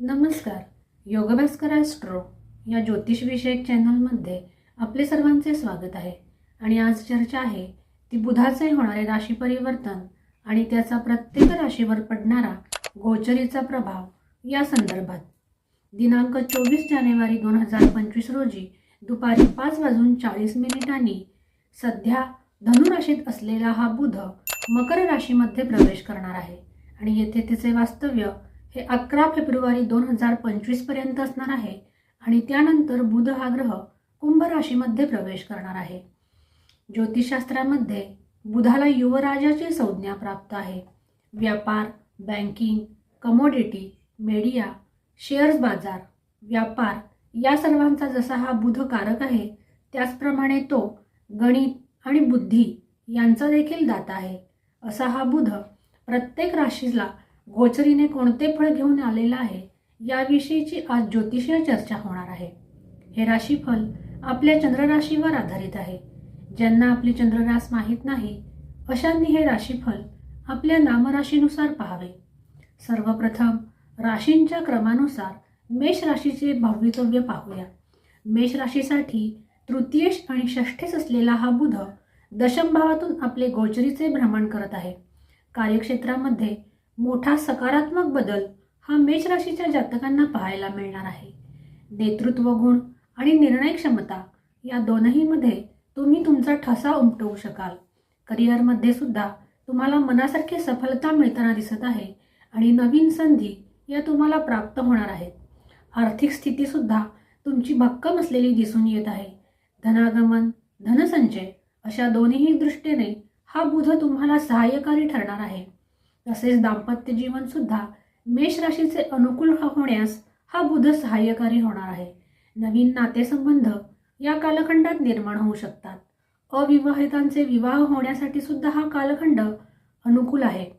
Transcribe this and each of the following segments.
नमस्कार. योगभास्कर ॲस्ट्रो या ज्योतिषविषयक चॅनलमध्ये आपले सर्वांचे स्वागत आहे. आणि आज चर्चा आहे ती बुधाचे होणारे राशी परिवर्तन आणि त्याचा प्रत्येक राशीवर पडणारा गोचरीचा प्रभाव या संदर्भात. दिनांक चोवीस जानेवारी दोन हजार पंचवीस रोजी दुपारी पाच वाजून चाळीस मिनिटांनी सध्या धनुराशीत असलेला हा बुध मकर राशीमध्ये प्रवेश करणार आहे. आणि येथे तिचे वास्तव्य हे अकरा फेब्रुवारी दोन हजार पंचवीसपर्यंत असणार आहे आणि त्यानंतर बुध हा ग्रह कुंभ राशीमध्ये प्रवेश करणार आहे. ज्योतिषशास्त्रामध्ये बुधाला युवराजाची संज्ञा प्राप्त आहे. व्यापार बँकिंग कमोडिटी मीडिया शेअर्स बाजार व्यापार या सर्वांचा जसा हा बुध कारक आहे त्याचप्रमाणे तो गणित आणि बुद्धी यांचा देखील दाता आहे. असा हा बुध प्रत्येक राशीला गोचरीने कोणते फळ घेऊन आलेलं आहे याविषयीची आज ज्योतिषीय चर्चा होणार आहे. हे राशीफल आपल्या चंद्रराशीवर आधारित आहे. ज्यांना आपली चंद्ररास माहीत नाही अशांनी हे राशीफल आपल्या नामराशीनुसार पाहावे. सर्वप्रथम राशींच्या क्रमानुसार मेष राशीचे भवितव्य पाहूया. मेष राशीसाठी तृतीयेश आणि षष्ठेस असलेला हा बुध दशम भावातून आपले गोचरीचे भ्रमण करत आहे. कार्यक्षेत्रामध्ये मोठा सकारात्मक बदल हा मेष राशीच्या जातकांना पाहायला मिळणार आहे. नेतृत्व गुण आणि निर्णय क्षमता या दोनहीमध्ये तुम्ही तुमचा ठसा उमटवू शकाल. करिअरमध्ये सुद्धा तुम्हाला मनासारखी सफलता मिळताना दिसत आहे आणि नवीन संधी या तुम्हाला प्राप्त होणार आहेत. आर्थिक स्थितीसुद्धा तुमची भक्कम असलेली दिसून येत आहे. धनागमन धनसंचय अशा दोन्ही दृष्टीने हा बुध तुम्हाला सहाय्यकारी ठरणार आहे. तसेच दाम्पत्य जीवन सुद्धा मेष राशीचे अनुकूल होण्यास हा बुध सहाय्यकारी होणार आहे. नवीन नातेसंबंध या कालखंडात निर्माण होऊ शकतात. अविवाहितांचे विवाह होण्यासाठी सुद्धा हा कालखंड अनुकूल आहे.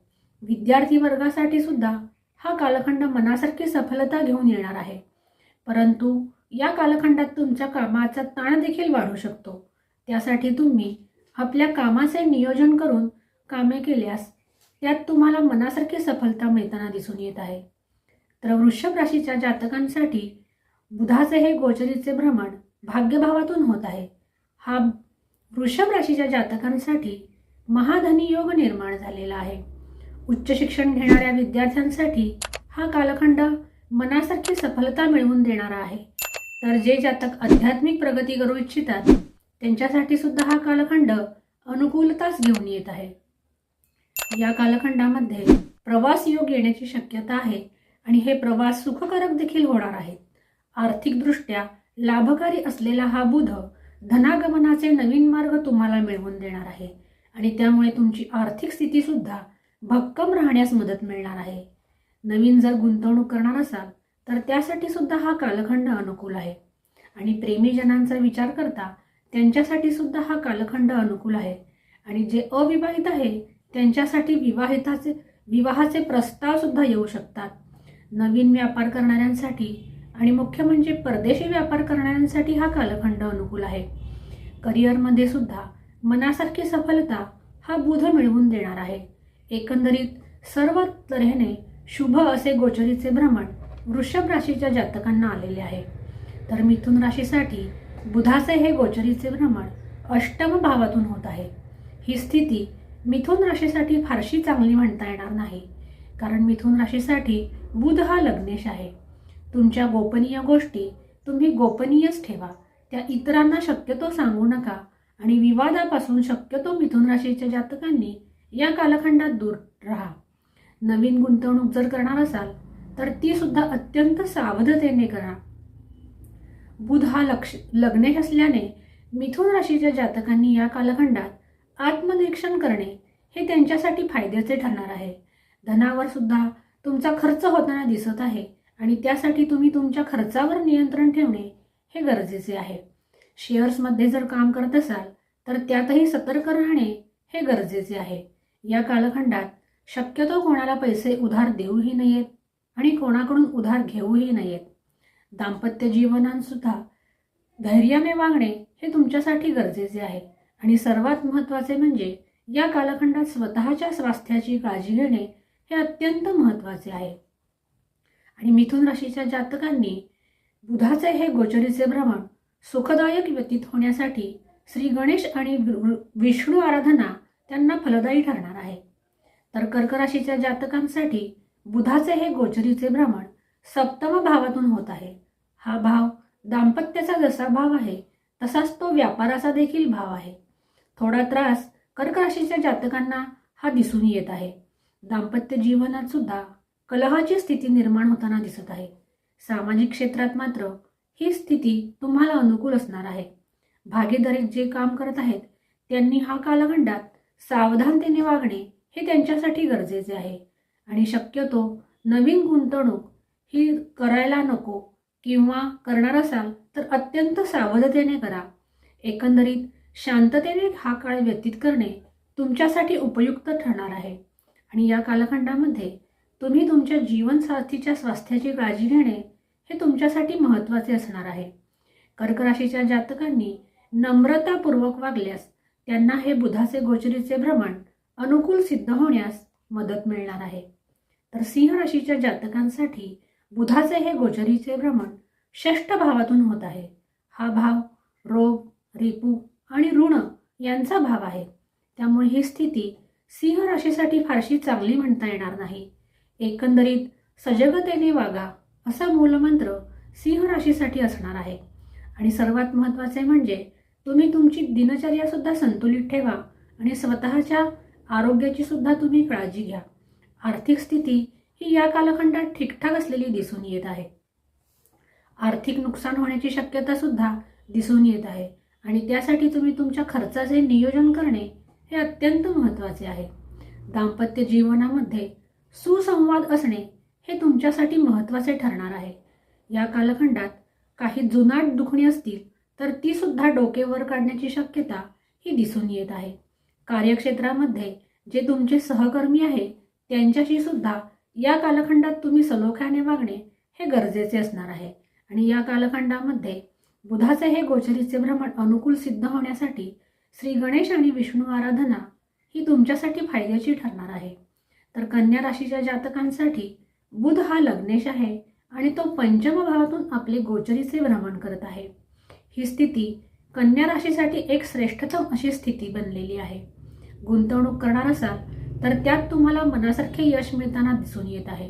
विद्यार्थी वर्गासाठी सुद्धा हा कालखंड मनासारखी सफलता घेऊन येणार आहे. परंतु या कालखंडात तुमच्या कामाचा ताण देखील वाढू शकतो. त्यासाठी तुम्ही आपल्या कामाचे नियोजन करून कामे केल्यास त्यात तुम्हाला मनासारखी सफलता मिळताना दिसून येत आहे. तर वृषभ राशीच्या जातकांसाठी बुधाचे हे गोचरीचे भ्रमण भाग्यभावातून होत आहे. हा वृषभ राशीच्या जातकांसाठी महाधनी योग निर्माण झालेला आहे. उच्च शिक्षण घेणाऱ्या विद्यार्थ्यांसाठी हा कालखंड मनासारखी सफलता मिळवून देणारा आहे. तर जे जातक आध्यात्मिक प्रगती करू इच्छितात त्यांच्यासाठी सुद्धा हा कालखंड अनुकूलताच घेऊन येत आहे. या कालखंडामध्ये प्रवास योग येण्याची शक्यता आहे आणि हे प्रवास सुखकारक देखील होणार आहेत. आर्थिकदृष्ट्या लाभकारी असलेला हा बुध धनागमनाचे नवीन मार्ग तुम्हाला मिळवून देणार आहे आणि त्यामुळे तुमची आर्थिक स्थिती सुद्धा भक्कम राहण्यास मदत मिळणार आहे. नवीन जर गुंतवणूक करणार असाल तर त्यासाठी सुद्धा हा कालखंड अनुकूल आहे. आणि प्रेमीजनांचा विचार करता त्यांच्यासाठी सुद्धा हा कालखंड अनुकूल आहे. आणि जे अविवाहित आहे त्यांच्यासाठी विवाहिताचे विवाहाचे प्रस्ताव सुद्धा येऊ शकतात. नवीन व्यापार करणाऱ्यांसाठी आणि मुख्य म्हणजे परदेशी व्यापार करणाऱ्यांसाठी हा कालखंड अनुकूल आहे. करिअरमध्ये सुद्धा मनासारखी सफलता हा बुध मिळवून देणार आहे. एकंदरीत सर्व तऱ्हेने शुभ असे गोचरीचे भ्रमण वृषभ राशीच्या जातकांना आलेले आहे. तर मिथुन राशीसाठी बुधाचे हे गोचरीचे भ्रमण अष्टम भावातून होत आहे. ही स्थिती मिथुन राशीसाठी फारशी चांगली म्हणता येणार नाही. कारण मिथुन राशीसाठी बुध हा लग्नेश आहे. तुमच्या गोपनीय गोष्टी तुम्ही गोपनीयच ठेवा. त्या इतरांना शक्यतो सांगू नका आणि विवादापासून शक्यतो मिथुन राशीच्या जातकांनी या कालखंडात दूर राहा. नवीन गुंतवणूक जर करणार असाल तर ती सुद्धा अत्यंत सावधतेने करा. बुध हा लक्ष लग्नेश असल्याने मिथुन राशीच्या जातकांनी या कालखंडात आत्मनिरीक्षण करणे हे त्यांच्यासाठी फायद्याचे ठरणार आहे. धनावर सुद्धा तुमचा खर्च होताना दिसत आहे आणि त्यासाठी तुम्ही तुमच्या खर्चावर नियंत्रण ठेवणे हे गरजेचे आहे. शेअर्समध्ये जर काम करत असाल तर त्यातही सतर्क राहणे हे गरजेचे आहे. या कालखंडात शक्यतो कोणाला पैसे उधार देऊही नयेत आणि कोणाकडून उधार घेऊही नयेत. दाम्पत्य जीवनांसुद्धा धैर्याने वागणे हे तुमच्यासाठी गरजेचे आहे. आणि सर्वात महत्त्वाचे म्हणजे या कालखंडात स्वतःच्या स्वास्थ्याची काळजी घेणे हे अत्यंत महत्त्वाचे आहे. आणि मिथुन राशीच्या जातकांनी बुधाचे हे गोचरीचे भ्रमण सुखदायक व्यतीत होण्यासाठी श्री गणेश आणि विष्णू आराधना त्यांना फलदायी ठरणार आहे. तर कर्क राशीच्या जातकांसाठी बुधाचे हे गोचरीचे भ्रमण सप्तम भावातून होत आहे. हा भाव दाम्पत्याचा जसा भाव आहे तसाच तो व्यापाराचा देखील भाव आहे. थोडा त्रास कर्क राशीच्या जातकांना हा दिसून येत आहे. दाम्पत्य जीवनात सुद्धा कलहाची स्थिती निर्माण होताना दिसत आहे. सामाजिक क्षेत्रात मात्र ही स्थिती तुम्हाला अनुकूल असणार आहे. भागीदारीत जे काम करत आहेत त्यांनी हा कालखंडात सावधानतेने वागणे हे त्यांच्यासाठी गरजेचे आहे. आणि शक्यतो नवीन गुंतवणूक ही करायला नको किंवा करणार असाल तर अत्यंत सावधतेने करा. एकंदरीत शांततेने हा काळ व्यतीत करणे तुमच्यासाठी उपयुक्त ठरणार आहे. आणि या कालखंडामध्ये तुम्ही तुमच्या जीवनसाथीच्या स्वास्थ्याची काळजी घेणे हे तुमच्यासाठी महत्त्वाचे असणार आहे. कर्क राशीच्या जातकांनी नम्रतापूर्वक वागल्यास त्यांना हे बुधाचे गोचरीचे भ्रमण अनुकूल सिद्ध होण्यास मदत मिळणार आहे. तर सिंह राशीच्या जातकांसाठी बुधाचे हे गोचरीचे भ्रमण षष्ठ भावातून होत आहे. हा भाव रोग रिपू आणि ऋण यांचा भाव आहे. त्यामुळे ही स्थिती सिंह राशीसाठी फारशी चांगली म्हणता येणार नाही. एकंदरीत सजगतेने वागा असा मूलमंत्र सिंह राशीसाठी असणार आहे. आणि सर्वात महत्त्वाचे म्हणजे तुम्ही तुमची दिनचर्या सुद्धा संतुलित ठेवा आणि स्वतःच्या आरोग्याची सुद्धा तुम्ही काळजी घ्या. आर्थिक स्थिती ही या कालखंडात ठीकठाक असलेली दिसून येत आहे. आर्थिक नुकसान होण्याची शक्यता सुद्धा दिसून येत आहे. आणि त्यासाठी तुम्ही तुमच्या खर्चाचे नियोजन करणे हे अत्यंत महत्त्वाचे आहे. दाम्पत्य जीवनामध्ये सुसंवाद असणे हे तुमच्यासाठी महत्त्वाचे ठरणार आहे. या कालखंडात काही जुनाट दुखणी असतील तर ती सुद्धा डोकेवर काढण्याची शक्यता ही दिसून येत आहे. कार्यक्षेत्रामध्ये जे तुमचे सहकर्मी आहे त्यांच्याशी सुद्धा या कालखंडात तुम्ही सलोख्याने वागणे हे गरजेचे असणार आहे. आणि या कालखंडामध्ये बुधाचे हे गोचरीचे भ्रमण अनुकूल सिद्ध होण्यासाठी श्री गणेश आणि विष्णू आराधना ही तुमच्यासाठी फायद्याची ठरणार आहे. तर कन्या राशीच्या जातकांसाठी बुध हा लग्नेश आहे आणि तो पंचम भावातून आपले गोचरीचे भ्रमण करत आहे. ही स्थिती कन्या राशीसाठी एक श्रेष्ठतम अशी स्थिती बनलेली आहे. गुंतवणूक करणार असाल तर त्यात तुम्हाला मनासारखे यश मिळताना दिसून येत आहे.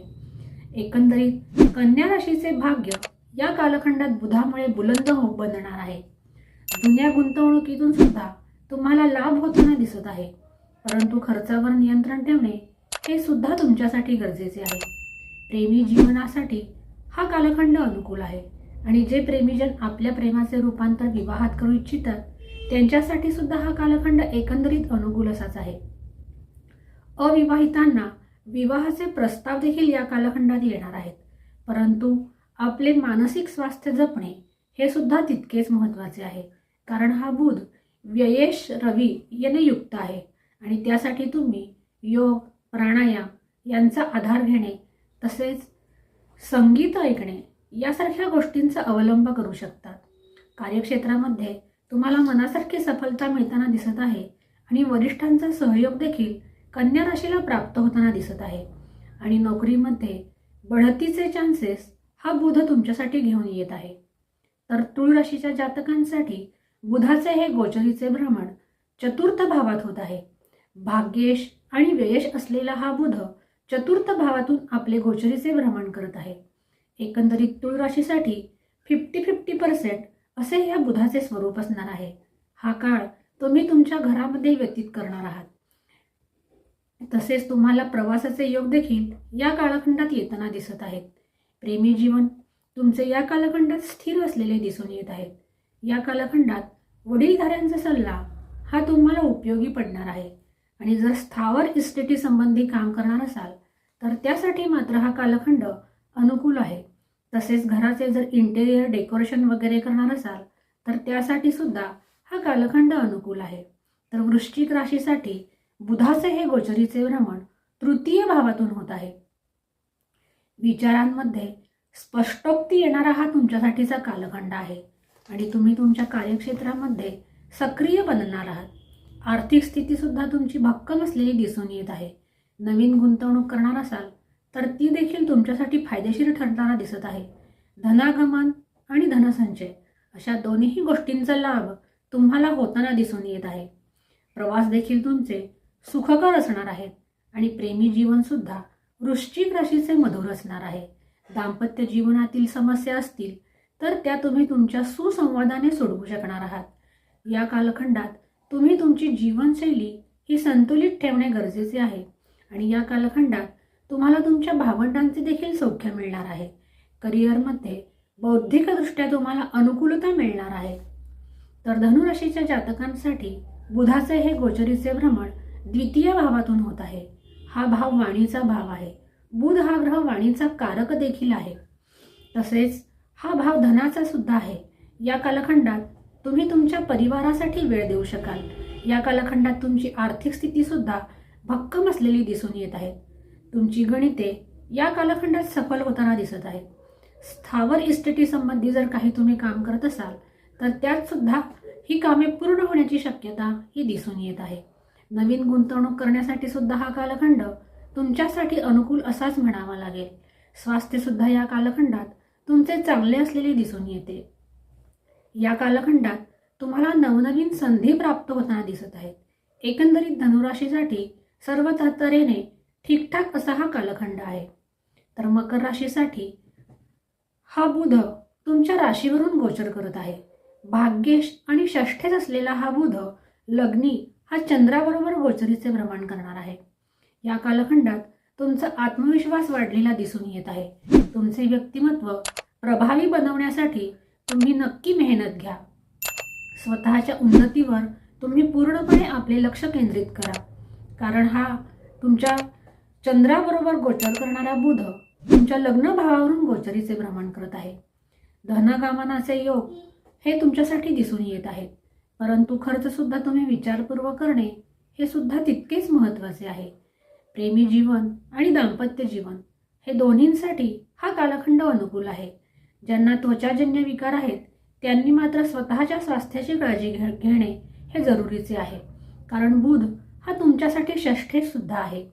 एकंदरीत कन्या राशीचे भाग्य या कालखंडात बुधामुळे बुलंद हो बनणार आहे. जुन्या गुंतवणुकीतून सुद्धा तुम्हाला लाभ होताना दिसत आहे. परंतु खर्चावर नियंत्रण ठेवणे हे सुद्धा तुमच्यासाठी गरजेचे आहे. प्रेमी जीवनासाठी हा कालखंड अनुकूल आहे. आणि जे प्रेमीजन आपल्या प्रेमाचे रूपांतर विवाहात करू इच्छितात त्यांच्यासाठी सुद्धा हा कालखंड एकंदरीत अनुकूल असाच आहे. अविवाहितांना विवाहाचे प्रस्ताव देखील या कालखंडात येणार आहेत. परंतु आपले मानसिक स्वास्थ्य जपणे हे सुद्धा तितकेच महत्त्वाचे आहे. कारण हा बुध व्ययेश रवी याने युक्त आहे. आणि त्यासाठी तुम्ही योग प्राणायाम यांचा आधार घेणे तसेच संगीत ऐकणे यासारख्या गोष्टींचा अवलंब करू शकतात कार्यक्षेत्रामध्ये तुम्हाला मनासारखी सफलता मिळताना दिसत आहे आणि वरिष्ठांचा सहयोग देखील कन्या राशीला प्राप्त होताना दिसत आहे. आणि नोकरीमध्ये बढतीचे चान्सेस हा बुध तुमच्यासाठी घेऊन येत आहे. तर तुळ राशीच्या जातकांसाठी बुधाचे हे गोचरीचे भ्रमण चतुर्थ भावात होत आहे. भाग्येश आणि व्ययश असलेला हा बुध चतुर्थ भावातून आपले गोचरीचे भ्रमण करत आहे. एकंदरीत तुळ राशीसाठी फिफ्टी फिफ्टी पर्सेंट असे या बुधाचे स्वरूप असणार आहे. हा काळ तुम्ही तुमच्या घरामध्ये व्यतीत करणार आहात. तसेच तुम्हाला प्रवासाचे योग देखील या कालखंडात येताना दिसत आहेत. प्रेमी जीवन तुमचे या कालखंडात स्थिर असलेले दिसून येत आहेत या कालखंडात वडीलधाऱ्यांचा सल्ला हा तुम्हाला उपयोगी पडणार आहे. आणि जर स्थावर इस्टेटी संबंधी काम करणार असाल तर त्यासाठी मात्र हा कालखंड अनुकूल आहे. तसेच घराचे जर इंटेरियर डेकोरेशन वगैरे करणार असाल तर त्यासाठी सुद्धा हा कालखंड अनुकूल आहे. तर वृश्चिक राशीसाठी बुधाचे हे गोचरीचे भ्रमण तृतीय भावातून होत आहे. विचारांमध्ये स्पष्टोक्ती येणारा हा तुमच्यासाठीचा कालखंड आहे. आणि तुम्ही तुमच्या कार्यक्षेत्रामध्ये सक्रिय बनणार आहात. आर्थिक स्थितीसुद्धा तुमची भक्कम असलेली दिसून येत आहे. नवीन गुंतवणूक करणार असाल तर ती देखील तुमच्यासाठी फायदेशीर ठरताना दिसत आहे. धनागमन आणि धनसंचय अशा दोन्हीही गोष्टींचा लाभ तुम्हाला होताना दिसून येत आहे. प्रवास देखील तुमचे सुखकर असणार आहेत. आणि प्रेमी जीवनसुद्धा वृश्चिक राशीचे मधुर असणार आहे. दाम्पत्य जीवनातील समस्या असतील तर त्या तुम्ही तुमच्या सुसंवादाने सोडवू शकणार आहात. या कालखंडात तुम्ही तुमची जीवनशैली ही संतुलित ठेवणे गरजेचे आहे आणि या कालखंडात तुम्हाला तुमच्या भावंडांचे देखील सौख्य मिळणार आहे. करिअरमध्ये बौद्धिकदृष्ट्या तुम्हाला अनुकूलता मिळणार आहे. तर धनुराशीच्या जातकांसाठी बुधाचे हे गोचरीचे भ्रमण द्वितीय भावातून होत आहे. हा भाव वाणीचा भाव आहे. बुध हा ग्रह वाणीचा कारक देखील आहे. तसेच हा भाव धनाचा सुद्धा आहे. या कालखंडात तुम्ही तुमच्या परिवारासाठी वेळ देऊ शकाल. या कालखंडात तुमची आर्थिक स्थिती सुद्धा भक्कम असलेली दिसून येत आहे. तुमची गणिते या कालखंडात सफल होताना दिसत आहेत. स्थावर इस्टेटी संबंधी जर काही तुम्ही काम करत असाल तर त्यात सुद्धा ही कामे पूर्ण होण्याची शक्यता ही दिसून येत आहे. नवीन गुंतवणूक करण्यासाठी सुद्धा हा कालखंड तुमच्यासाठी अनुकूल असाच म्हणावा लागेल. स्वास्थ्य सुद्धा या कालखंडात तुमचे चांगले असलेले दिसून येते. या कालखंडात तुम्हाला नवनवीन संधी प्राप्त होताना दिसत आहेत. एकंदरीत धनुराशीसाठी सर्व तऱ्हेने ठीकठाक असा हा कालखंड आहे. तर मकर राशीसाठी हा बुध तुमच्या राशीवरून गोचर करत आहे. भाग्येश आणि षष्ठेच असलेला हा बुध लग्नी हा चंद्राबरोबर गोचरीचे भ्रमण करणार आहे. या कालखंडात तुमचा आत्मविश्वास वाढलेला दिसून येत आहे. तुमचे व्यक्तिमत्व प्रभावी बनवण्यासाठी तुम्ही नक्की मेहनत घ्या. स्वतःच्या उन्नतीवर तुम्ही पूर्णपणे आपले लक्ष केंद्रित करा. कारण हा तुमच्या चंद्राबरोबर गोचर करणारा बुध तुमच्या लग्न भावावरून गोचरीचे भ्रमण करत आहे. धनगमनाचे योग हे तुमच्यासाठी दिसून येत आहेत. परंतु खर्चसुद्धा तुम्ही विचारपूर्वक करणे हे सुद्धा तितकेच महत्त्वाचे आहे. प्रेमी जीवन आणि दाम्पत्य जीवन हे दोन्हींसाठी हा कालखंड अनुकूल आहे. ज्यांना त्वचाजन्य विकार आहेत त्यांनी मात्र स्वतःच्या स्वास्थ्याची काळजी घे घेणे हे जरुरीचे आहे. कारण बुध हा तुमच्यासाठी षष्ठे सुद्धा आहे.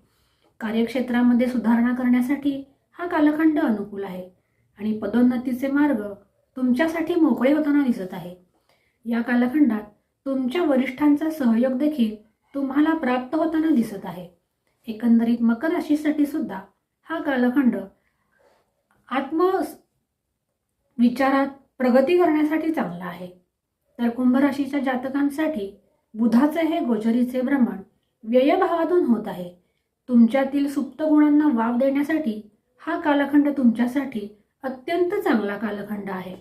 कार्यक्षेत्रामध्ये सुधारणा करण्यासाठी हा कालखंड अनुकूल आहे. आणि पदोन्नतीचे मार्ग तुमच्यासाठी मोकळे होताना दिसत आहे. या कालखंडात तुमच्या वरिष्ठांचा सहयोग देखील तुम्हाला प्राप्त होताना दिसत आहे. एकंदरीत मकर राशीसाठी सुद्धा हा कालखंड आत्म विचारात प्रगती करण्यासाठी चांगला आहे. तर कुंभ राशीच्या जातकांसाठी बुधाचे हे गोचरीचे भ्रमण व्ययभावातून होत आहे. तुमच्यातील सुप्त गुणांना वाव देण्यासाठी हा कालखंड तुमच्यासाठी अत्यंत चांगला कालखंड आहे.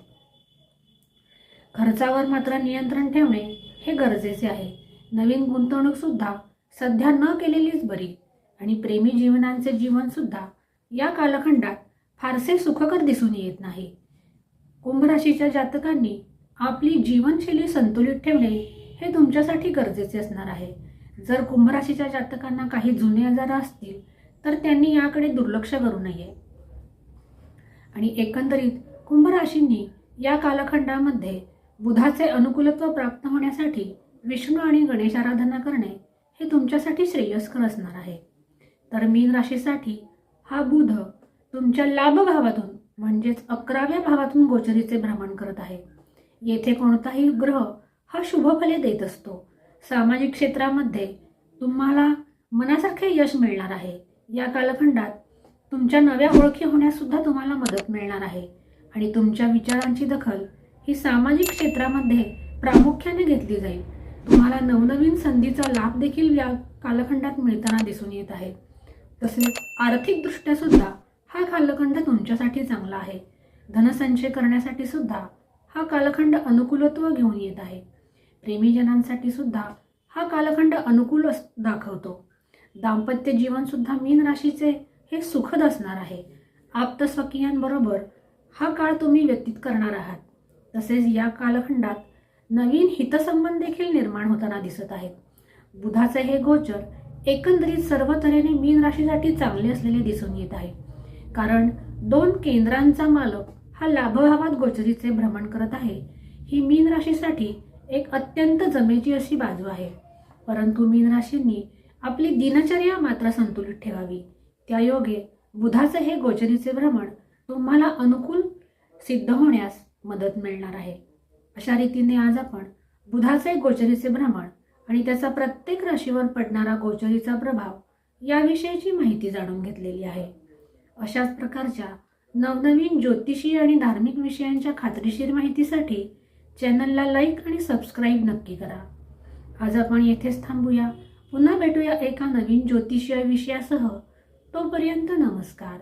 खर्चावर मात्र नियंत्रण ठेवणे हे गरजेचे आहे. नवीन गुंतवणूकसुद्धा सध्या न केलेलीच बरी आणि प्रेमी जीवनांचे जीवनसुद्धा या कालखंडात फारसे सुखकर दिसून येत नाही. कुंभराशीच्या जातकांनी आपली जीवनशैली संतुलित ठेवणे हे तुमच्यासाठी गरजेचे असणार आहे. जर कुंभराशीच्या जातकांना काही जुने आजार असतील तर त्यांनी याकडे दुर्लक्ष करू नये. आणि एकंदरीत कुंभराशींनी या कालखंडामध्ये बुधाचे अनुकूलत्व प्राप्त होण्यासाठी विष्णू आणि गणेश आराधना करणे हे तुमच्यासाठी श्रेयस्कर असणार आहे. तर मीन राशीसाठी हा बुध तुमच्या लाभ भावातून म्हणजेच अकराव्या भावातून गोचरीचे भ्रमण करत आहे. येथे कोणताही ग्रह हा शुभफले देत असतो. सामाजिक क्षेत्रामध्ये तुम्हाला मनासारखे यश मिळणार आहे. या कालखंडात तुमच्या नव्या ओळखी होण्यास सुद्धा तुम्हाला मदत मिळणार आहे. आणि तुमच्या विचारांची दखल ही सामाजिक क्षेत्रामध्ये प्रामुख्याने घेतली जाईल. तुम्हाला नवनवीन संधीचा लाभ देखील या कालखंडात मिळताना दिसून येत आहे. तसेच आर्थिकदृष्ट्या सुद्धा हा कालखंड तुमच्यासाठी चांगला आहे. धनसंचय करण्यासाठी सुद्धा हा कालखंड अनुकूलत्व घेऊन येत आहे. प्रेमीजनांसाठी सुद्धा हा कालखंड अनुकूल अस- दाखवतो. दाम्पत्य जीवनसुद्धा मीन राशीचे हे सुखद असणार आहे. आप्तस्वकीयांबरोबर हा काळ तुम्ही व्यतीत करणार आहात. तसेच या कालखंडात नवीन हितसंबंध देखील निर्माण होताना दिसत आहेत. बुधाचे हे गोचर एकंदरीत सर्व तऱ्हेने मीन राशीसाठी चांगले असलेले दिसून येत आहे. कारण दोन केंद्रांचा मालक हा लाभभावात गोचरीचे भ्रमण करत आहे ही मीन राशीसाठी एक अत्यंत जमेची अशी बाजू आहे. परंतु मीन राशींनी आपली दिनचर्या मात्र संतुलित ठेवावी. त्या योगे बुधाचे हे गोचरीचे भ्रमण तुम्हाला अनुकूल सिद्ध होण्यास मदत मिळणार आहे. अशा रीतीने आज आपण बुधाचे गोचरीचे भ्रमण आणि त्याचा प्रत्येक राशीवर पडणारा गोचरीचा प्रभाव याविषयीची माहिती जाणून घेतलेली आहे. अशाच प्रकारच्या नवनवीन ज्योतिषी आणि धार्मिक विषयांच्या खात्रीशीर माहितीसाठी चॅनलला लाईक आणि सबस्क्राईब नक्की करा. आज आपण येथेच थांबूया. पुन्हा भेटूया एका नवीन ज्योतिषीय विषयासह. तोपर्यंत नमस्कार.